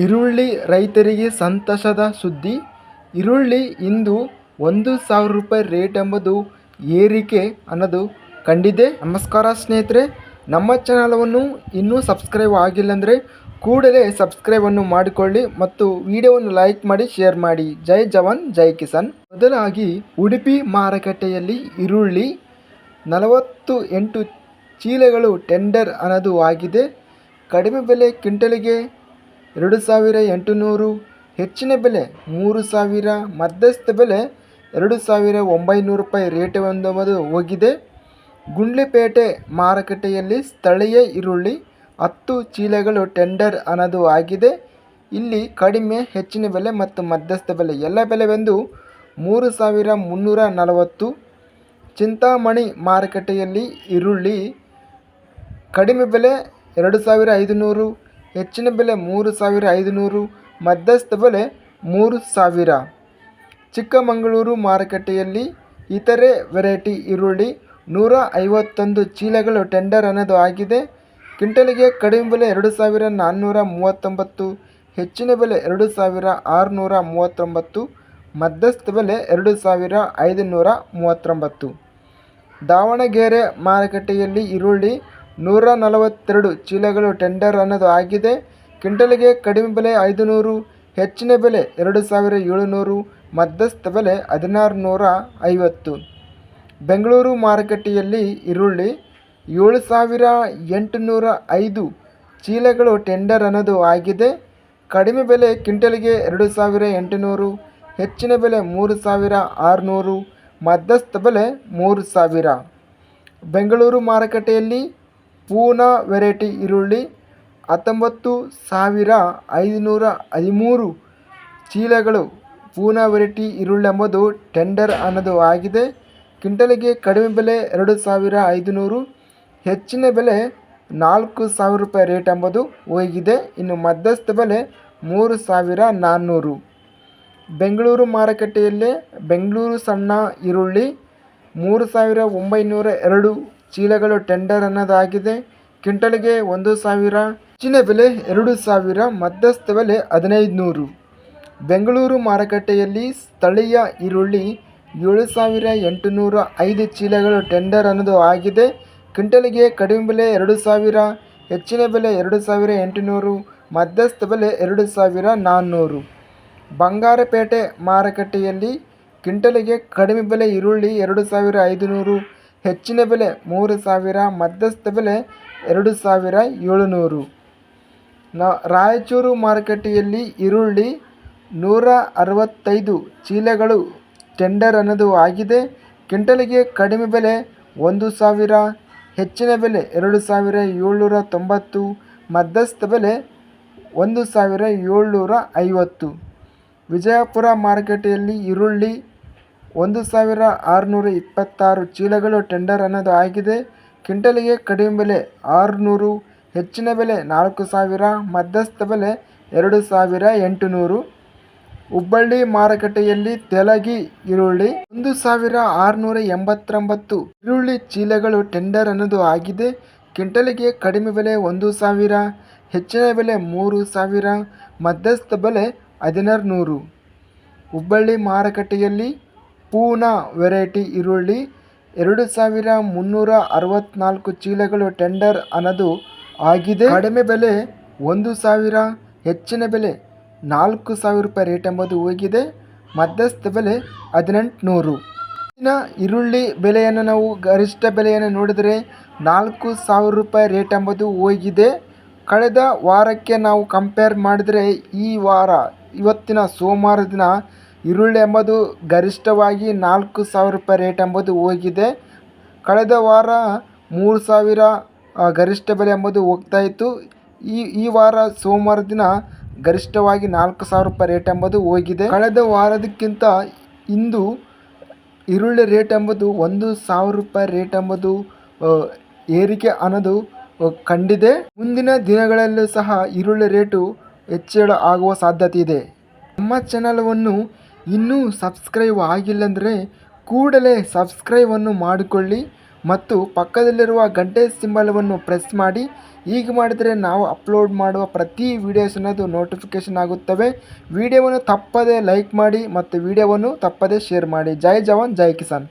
ಈರುಳ್ಳಿ ರೈತರಿಗೆ ಸಂತಸದ ಸುದ್ದಿ. ಈರುಳ್ಳಿ ಇಂದು ಒಂದು ಸಾವಿರ ರೂಪಾಯಿ ರೇಟ್ ಎಂಬುದು ಏರಿಕೆ ಅನ್ನೋದು ಕಂಡಿದೆ. ನಮಸ್ಕಾರ ಸ್ನೇಹಿತರೆ, ನಮ್ಮ ಚಾನಲವನ್ನು ಇನ್ನೂ ಸಬ್ಸ್ಕ್ರೈಬ್ ಆಗಿಲ್ಲ ಅಂದರೆ ಕೂಡಲೇ ಸಬ್ಸ್ಕ್ರೈಬನ್ನು ಮಾಡಿಕೊಳ್ಳಿ ಮತ್ತು ವಿಡಿಯೋವನ್ನು ಲೈಕ್ ಮಾಡಿ, ಶೇರ್ ಮಾಡಿ. ಜೈ ಜವಾನ್, ಜೈ ಕಿಸಾನ್. ಮೊದಲಾಗಿ ಉಡುಪಿ ಮಾರುಕಟ್ಟೆಯಲ್ಲಿ ಈರುಳ್ಳಿ ನಲವತ್ತು ಎಂಟು ಚೀಲಗಳು ಟೆಂಡರ್ ಅನ್ನೋದು ಆಗಿದೆ. ಕಡಿಮೆ ಬೆಲೆ ಕ್ವಿಂಟಲಿಗೆ ಎರಡು ಸಾವಿರ ಎಂಟುನೂರು, ಹೆಚ್ಚಿನ ಬೆಲೆ ಮೂರು ಸಾವಿರ, ಮಧ್ಯಸ್ಥ ಬೆಲೆ ಎರಡು ಸಾವಿರ ಒಂಬೈನೂರು ರೂಪಾಯಿ ರೇಟ್ ಹೊಂದುವುದು ಹೋಗಿದೆ. ಗುಂಡ್ಲಿಪೇಟೆ ಮಾರುಕಟ್ಟೆಯಲ್ಲಿ ಸ್ಥಳೀಯ ಈರುಳ್ಳಿ ಹತ್ತು ಚೀಲಗಳು ಟೆಂಡರ್ ಅನ್ನೋದು ಆಗಿದೆ. ಇಲ್ಲಿ ಕಡಿಮೆ, ಹೆಚ್ಚಿನ ಬೆಲೆ ಮತ್ತು ಮಧ್ಯಸ್ಥ ಬೆಲೆ ಎಲ್ಲ ಬೆಲೆವೆಂದು ಮೂರು ಸಾವಿರ ಮುನ್ನೂರ ನಲವತ್ತು. ಚಿಂತಾಮಣಿ ಮಾರುಕಟ್ಟೆಯಲ್ಲಿ ಈರುಳ್ಳಿ ಕಡಿಮೆ ಬೆಲೆ ಎರಡು ಸಾವಿರ ಐದುನೂರು ಹೆಚ್ಚಿನ ಬೆಲೆ ಮೂರು ಸಾವಿರ ಐದುನೂರು, ಮಧ್ಯಸ್ಥ ಬೆಲೆ ಮೂರು ಸಾವಿರ. ಚಿಕ್ಕಮಗಳೂರು ಮಾರುಕಟ್ಟೆಯಲ್ಲಿ ಇತರೆ ವೆರೈಟಿ ಈರುಳ್ಳಿ ನೂರ ಐವತ್ತೊಂದು ಚೀಲಗಳು ಟೆಂಡರ್ ಅನ್ನೋದು ಆಗಿದೆ. ಕ್ವಿಂಟಲಿಗೆ ಕಡಿಮೆ ಬೆಲೆ ಎರಡು ಸಾವಿರ ನಾನ್ನೂರ ಮೂವತ್ತೊಂಬತ್ತು, ಹೆಚ್ಚಿನ ಬೆಲೆ ಎರಡು ಸಾವಿರ ಆರುನೂರ ಮೂವತ್ತೊಂಬತ್ತು, ಮಧ್ಯಸ್ಥ ಬೆಲೆ ಎರಡು ಸಾವಿರ ಐದುನೂರ ಮೂವತ್ತೊಂಬತ್ತು. ದಾವಣಗೆರೆ ಮಾರುಕಟ್ಟೆಯಲ್ಲಿ ಈರುಳ್ಳಿ ನೂರ ನಲವತ್ತೆರಡು ಚೀಲಗಳು ಟೆಂಡರ್ ಅನ್ನೋದು ಆಗಿದೆ. ಕ್ವಿಂಟಲಿಗೆ ಕಡಿಮೆ ಬೆಲೆ ಐದುನೂರು, ಹೆಚ್ಚಿನ ಬೆಲೆ ಎರಡು ಸಾವಿರ ಏಳುನೂರು, ಮಧ್ಯಸ್ಥ ಬೆಲೆ ಹದಿನಾರು ನೂರ ಐವತ್ತು. ಬೆಂಗಳೂರು ಮಾರುಕಟ್ಟೆಯಲ್ಲಿ ಈರುಳ್ಳಿ ಏಳು ಸಾವಿರ ಎಂಟುನೂರ ಐದು ಚೀಲಗಳು ಟೆಂಡರ್ ಅನ್ನೋದು ಆಗಿದೆ. ಕಡಿಮೆ ಬೆಲೆ ಕ್ವಿಂಟಲಿಗೆ ಎರಡು ಸಾವಿರ ಎಂಟುನೂರು, ಹೆಚ್ಚಿನ ಬೆಲೆ ಮೂರು ಸಾವಿರ ಆರುನೂರು, ಮಧ್ಯಸ್ಥ ಬೆಲೆ ಮೂರು ಸಾವಿರ. ಬೆಂಗಳೂರು ಮಾರುಕಟ್ಟೆಯಲ್ಲಿ ಪೂನಾ ವೆರೈಟಿ ಈರುಳ್ಳಿ, ಹತ್ತೊಂಬತ್ತು ಸಾವಿರ ಐದುನೂರ ಹದಿಮೂರು ಚೀಲಗಳು. ಪೂನಾ ವೆರೈಟಿ ಈರುಳ್ಳಿ ಎಂಬುದು ಟೆಂಡರ್ ಅನ್ನೋದು ಆಗಿದೆ. ಕ್ವಿಂಟಲಿಗೆ ಕಡಿಮೆ ಬೆಲೆ ಎರಡು ಸಾವಿರ ಐದುನೂರು, ಹೆಚ್ಚಿನ ಬೆಲೆ ನಾಲ್ಕು ಸಾವಿರ ರೂಪಾಯಿ ರೇಟ್ ಎಂಬುದು ಹೋಗಿದೆ. ಇನ್ನು ಮಧ್ಯಸ್ಥ ಬೆಲೆ ಮೂರು ಸಾವಿರ ನಾನ್ನೂರು. ಬೆಂಗಳೂರು ಮಾರುಕಟ್ಟೆಯಲ್ಲೇ ಬೆಂಗಳೂರು ಸಣ್ಣ ಈರುಳ್ಳಿ ಮೂರು ಸಾವಿರ ಒಂಬೈನೂರ ಎರಡು ಚೀಲಗಳು ಟೆಂಡರ್ ಅನ್ನೋದಾಗಿದೆ. ಕ್ವಿಂಟಲಿಗೆ ಒಂದು ಸಾವಿರ ಹೆಚ್ಚಿನ ಬೆಲೆ ಎರಡು ಸಾವಿರ, ಮಧ್ಯಸ್ಥ ಬೆಲೆ ಹದಿನೈದು ನೂರು ಬೆಂಗಳೂರು ಮಾರುಕಟ್ಟೆಯಲ್ಲಿ ಸ್ಥಳೀಯ ಈರುಳ್ಳಿ ಏಳು ಸಾವಿರ ಎಂಟುನೂರ ಐದು ಚೀಲಗಳು ಟೆಂಡರ್ ಅನ್ನೋದು ಆಗಿದೆ. ಕ್ವಿಂಟಲಿಗೆ ಕಡಿಮೆ ಬೆಲೆ ಎರಡು ಸಾವಿರ, ಹೆಚ್ಚಿನ ಬೆಲೆ ಎರಡು ಸಾವಿರ ಎಂಟುನೂರು, ಮಧ್ಯಸ್ಥ ಬೆಲೆ ಎರಡು ಸಾವಿರ ನಾನ್ನೂರು. ಬಂಗಾರಪೇಟೆ ಮಾರುಕಟ್ಟೆಯಲ್ಲಿ ಕ್ವಿಂಟಲಿಗೆ ಕಡಿಮೆ ಬೆಲೆ ಈರುಳ್ಳಿ ಎರಡು ಸಾವಿರ ಐದುನೂರು ಹೆಚ್ಚಿನ ಬೆಲೆ ಮೂರು ಸಾವಿರ, ಮಧ್ಯಸ್ಥ ಬೆಲೆ ಎರಡು ಸಾವಿರ ಏಳುನೂರು. ನ, ರಾಯಚೂರು ಮಾರುಕಟ್ಟೆಯಲ್ಲಿ ಈರುಳ್ಳಿ ನೂರ ಅರವತ್ತೈದು ಚೀಲಗಳು ಟೆಂಡರ್ ಅನ್ನೋದು ಆಗಿದೆ. ಕ್ವಿಂಟಲ್ಗೆ ಕಡಿಮೆ ಬೆಲೆ ಒಂದು ಸಾವಿರ, ಹೆಚ್ಚಿನ ಬೆಲೆ ಎರಡು ಸಾವಿರ ಏಳ್ನೂರ ತೊಂಬತ್ತು, ಮಧ್ಯಸ್ಥ ಬೆಲೆ ಒಂದು ಸಾವಿರ ಏಳ್ನೂರ ಐವತ್ತು. ವಿಜಯಪುರ ಮಾರುಕಟ್ಟೆಯಲ್ಲಿ ಈರುಳ್ಳಿ ಒಂದು ಸಾವಿರ ಆರುನೂರ ಇಪ್ಪತ್ತಾರು ಚೀಲಗಳು ಟೆಂಡರ್ ಅನ್ನೋದು ಆಗಿದೆ. ಕ್ವಿಂಟಲಿಗೆ ಕಡಿಮೆ ಬೆಲೆ ಆರುನೂರು, ಹೆಚ್ಚಿನ ಬೆಲೆ ನಾಲ್ಕು ಸಾವಿರ, ಮಧ್ಯಸ್ಥ ಬೆಲೆ ಎರಡು ಸಾವಿರ ಎಂಟುನೂರು. ಹುಬ್ಬಳ್ಳಿ ಮಾರುಕಟ್ಟೆಯಲ್ಲಿ ತೆಲಗಿ, ಈರುಳ್ಳಿ ಒಂದು ಸಾವಿರ ಆರುನೂರ ಎಂಬತ್ತೊಂಬತ್ತು ಈರುಳ್ಳಿ ಚೀಲಗಳು ಟೆಂಡರ್ ಅನ್ನೋದು ಆಗಿದೆ. ಕ್ವಿಂಟಲಿಗೆ ಕಡಿಮೆ ಬೆಲೆ ಒಂದು ಸಾವಿರ, ಹೆಚ್ಚಿನ ಬೆಲೆ ಮೂರು ಸಾವಿರ, ಮಧ್ಯಸ್ಥ ಬೆಲೆ ಹದಿನಾರು ನೂರು ಹುಬ್ಬಳ್ಳಿ ಮಾರುಕಟ್ಟೆಯಲ್ಲಿ ಪೂನಾ ವೆರೈಟಿ ಈರುಳ್ಳಿ ಎರಡು ಸಾವಿರ ಮುನ್ನೂರ ಅರವತ್ನಾಲ್ಕು ಚೀಲಗಳು ಟೆಂಡರ್ ಅನ್ನೋದು ಆಗಿದೆ. ಕಡಿಮೆ ಬೆಲೆ ಒಂದು ಸಾವಿರ, ಹೆಚ್ಚಿನ ಬೆಲೆ ನಾಲ್ಕು ಸಾವಿರ ರೂಪಾಯಿ ರೇಟ್ ಎಂಬುದು ಹೋಗಿದೆ. ಮಧ್ಯಸ್ಥ ಬೆಲೆ ಹದಿನೆಂಟು ನೂರು ಈರುಳ್ಳಿ ಬೆಲೆಯನ್ನು ನಾವು ಗರಿಷ್ಠ ಬೆಲೆಯನ್ನು ನೋಡಿದರೆ ನಾಲ್ಕು ಸಾವಿರ ರೂಪಾಯಿ ರೇಟ್ ಎಂಬುದು ಹೋಗಿದೆ. ಕಳೆದ ವಾರಕ್ಕೆ ನಾವು ಕಂಪೇರ್ ಮಾಡಿದರೆ ಈ ವಾರ ಇವತ್ತಿನ ಸೋಮವಾರ ದಿನ ಈರುಳ್ಳಿ ಎಂಬುದು ಗರಿಷ್ಠವಾಗಿ ನಾಲ್ಕು ಸಾವಿರ ರೂಪಾಯಿ ರೇಟ್ ಎಂಬುದು ಹೋಗಿದೆ. ಕಳೆದ ವಾರ ಮೂರು ಸಾವಿರ ಗರಿಷ್ಠ ಬೆಲೆ ಎಂಬುದು ಹೋಗ್ತಾ ಇತ್ತು. ಈ ಈ ವಾರ ಸೋಮವಾರ ದಿನ ಗರಿಷ್ಠವಾಗಿ ನಾಲ್ಕು ಸಾವಿರ ರೂಪಾಯಿ ರೇಟ್ ಎಂಬುದು ಹೋಗಿದೆ. ಕಳೆದ ವಾರದಕ್ಕಿಂತ ಇಂದು ಈರುಳ್ಳಿ ರೇಟ್ ಎಂಬುದು ಒಂದು ಸಾವಿರ ರೂಪಾಯಿ ರೇಟ್ ಎಂಬುದು ಏರಿಕೆ ಅನ್ನೋದು ಕಂಡಿದೆ. ಮುಂದಿನ ದಿನಗಳಲ್ಲೂ ಸಹ ಈರುಳ್ಳಿ ರೇಟು ಹೆಚ್ಚಳ ಆಗುವ ಸಾಧ್ಯತೆ ಇದೆ. ನಮ್ಮ ಚಾನಲವನ್ನು ಇನ್ನೂ ಸಬ್ಸ್ಕ್ರೈಬ್ ಆಗಿಲ್ಲಂದರೆ ಕೂಡಲೇ ಸಬ್ಸ್ಕ್ರೈಬನ್ನು ಮಾಡಿಕೊಳ್ಳಿ ಮತ್ತು ಪಕ್ಕದಲ್ಲಿರುವ ಗಂಟೆ ಸಿಂಬಲವನ್ನು ಪ್ರೆಸ್ ಮಾಡಿ. ಹೀಗೆ ಮಾಡಿದರೆ ನಾವು ಅಪ್ಲೋಡ್ ಮಾಡುವ ಪ್ರತಿ ವೀಡಿಯೋಸ್ ಅನ್ನೋದು ನೋಟಿಫಿಕೇಷನ್ ಆಗುತ್ತವೆ. ವಿಡಿಯೋವನ್ನು ತಪ್ಪದೇ ಲೈಕ್ ಮಾಡಿ ಮತ್ತು ವಿಡಿಯೋವನ್ನು ತಪ್ಪದೇ ಶೇರ್ ಮಾಡಿ. ಜೈ ಜವಾನ್, ಜೈ ಕಿಸಾನ್.